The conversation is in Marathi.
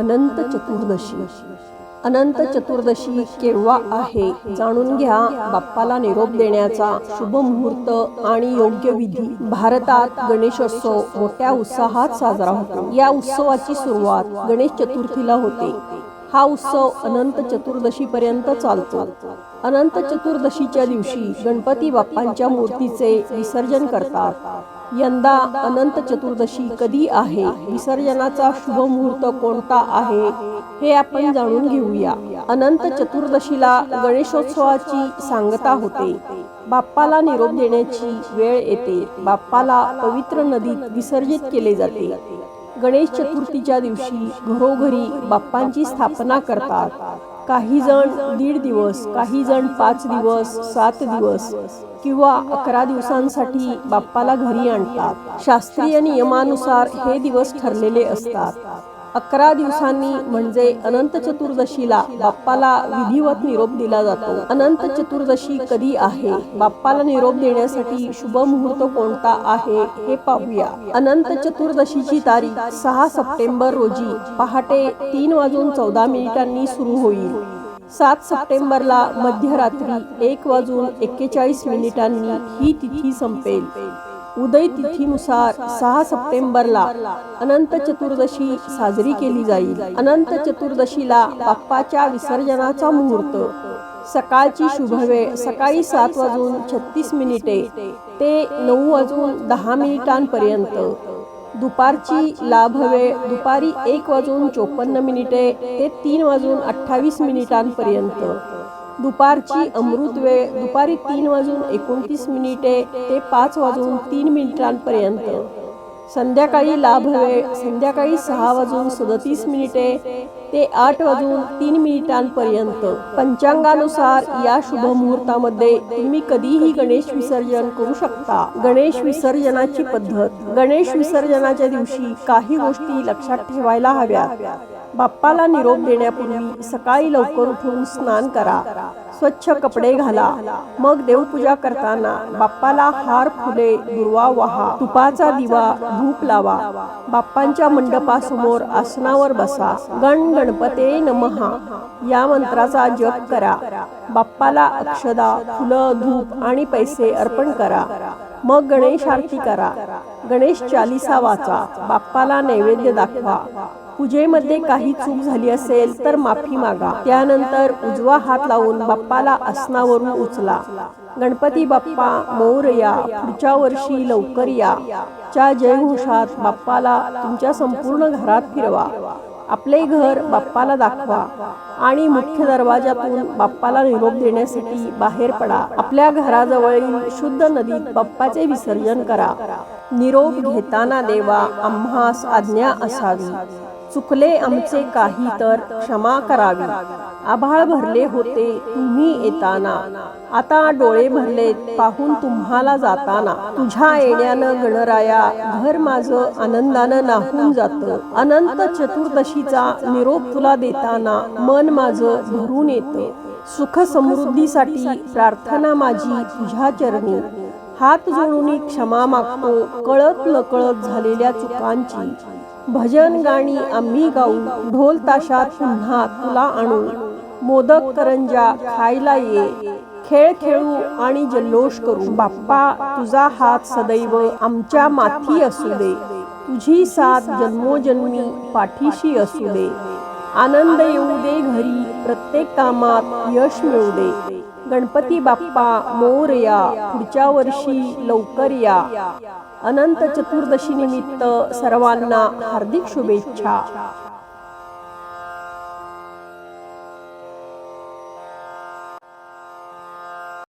अनंत चतुर्दशी. अनंत चतुर्दशी केव्हा आहे जाणून घ्या. बाप्पाला निरोप देण्याचा शुभ मुहूर्त आणि योग्य विधी. भारतात गणेशोत्सव मोठ्या उत्साहात साजरा होतो. या उत्सवाची सुरुवात गणेश चतुर्थीला होते. हा उत्सव अनंत चतुर्दशीपर्यंत चालतो. अनंत चतुर्दशीच्या दिवशी गणपती बाप्पांच्या मूर्तीचे विसर्जन करतात. यंदा अनंत चतुर्दशी कधी आहे? विसर्जनाचा शुभ मुहूर्त कोणता आहे? हे आपण जाणून घेऊया. अनंत चतुर्दशीला गणेशोत्सवाची सांगता होते. बाप्पाला निरोप देण्याची वेळ येते. बाप्पाला पवित्र नदीत विसर्जित केले जाते. गणेश चतुर्थीच्या दिवशी घरोघरी बाप्पांची स्थापना करतात. काही जण दीड दिवस काही जण पाच दिवस सात दिवस किंवा अकरा दिवसांसाठी बाप्पाला घरी आणतात. शास्त्रीय नियमानुसार हे दिवस ठरलेले असतात. अकरा दिवसांनी म्हणजे अनंत चतुर्दशीला बाप्पाला विधिवत निरोप दिला जातो. अनंत चतुर्दशी कधी आहे? बाप्पाला निरोप देण्यासाठी शुभ मुहूर्त कोणता आहे हे पाहूया. अनंत चतुर्दशीची तारीख सहा सप्टेंबर रोजी पहाटे तीन वाजून चौदा मिनिटांनी सुरू होईल. सात सप्टेंबरला मध्यरात्री एक वाजून एक्केचाळीस मिनिटांनी ही तिथी संपेल. उदय तिथीनुसार सहा सप्टेंबरला अनंत चतुर्दशी साजरी केली जाईल. अनंत चतुर्दशीला बाप्पाच्या विसर्जनाचा मुहूर्त. सकाळची शुभवेळ सकाळी सात वाजून छत्तीस मिनिटे ते नऊ वाजून दहा मिनिटांपर्यंत. दुपारची लाभ वेळ दुपारी एक वाजून चोपन्न मिनिटे ते तीन वाजून अठ्ठावीस मिनिटांपर्यंत. दुपारची अमृत वेळ दुपारी तीन वाजून एकोणतीस मिनिटे ते पाच वाजून तीन मिनिटांपर्यंत. संध्याकाळी लाभ वेळ संध्याकाळी सहा वाजून सदतीस मिनिटे ते आठ वाजून तीन मिनिटांपर्यंत. पंचांगानुसार या शुभ मुहूर्तामध्ये तुम्ही कधीही गणेश विसर्जन करू शकता. गणेश विसर्जनाची पद्धत गणेश विसर्जनाच्या दिवशी काही गोष्टी लक्षात ठेवायला हव्या बाप्पाला निरोप देण्यापूर्वी सकाळी लवकर उठून स्नान करा. स्वच्छ कपडे घाला. मग देवपूजा करताना बाप्पाला हार फुले दुर्वा वाहा. तुपाचा दिवा धूप लावा. बाप्पांच्या मंडपासमोर आसनावर बसा. गण गणपते नमहा. या मंत्राचा जप करा. बाप्पाला अक्षदा फुलं धूप आणि पैसे अर्पण करा. मग गणेश आरती करा. गणेश चालिसा वाचा. बाप्पाला नैवेद्य दाखवा. पूजेमध्ये काही चूक झाली असेल तर माफी मागा. त्यानंतर उजवा हात लावून बाप्पाला आसनावरून उचला. गणपती बाप्पा मोरया पुढच्या वर्षी लवकर या. च्या जयघोषात बाप्पाला तुमच्या संपूर्ण घरात फिरवा. आपले घर बाप्पाला दाखवा आणि मुख्य दरवाजातून बाप्पाला निरोप देण्यासाठी बाहेर पडा. आपल्या घराजवळील शुद्ध नदीत बाप्पाचे विसर्जन करा. निरोप घेताना देवा आम्हास आज्ञा असावी. चुकले आमचे काही तर क्षमा करावी. आभाळ भरले होते तुम्ही येताना. आता डोळे भरले पाहून तुम्हाला जाताना. तुझ्या येण्यानं गणराया घर माझं आनंदानं नाहून जात. अनंत चतुर्दशीचा निरोप तुला देताना मन माझं भरून येतं. सुख समृद्धीसाठी प्रार्थना माझी तुझ्या चरणी. हात जोडून क्षमा मागतो कळत नकळत झालेल्या चुकांची. भजन गाणी आम्ही गाऊ ढोल ताशात पुन्हा तुला आणू. मोदक करंजा खायला ये खेळ खेळू आणि जल्लोष करू. बाप्पा तुझा हात सदैव आमच्या माथी असू दे. तुझी साथ जन्मोजन्मी पाठीशी असू दे. आनंद येऊ दे घरी प्रत्येक कामात यश मिळू दे. गणपती बाप्पा मोरया पुढच्या वर्षी लवकर या. अनंत चतुर्दशी निमित्त सर्वांना हार्दिक शुभेच्छा.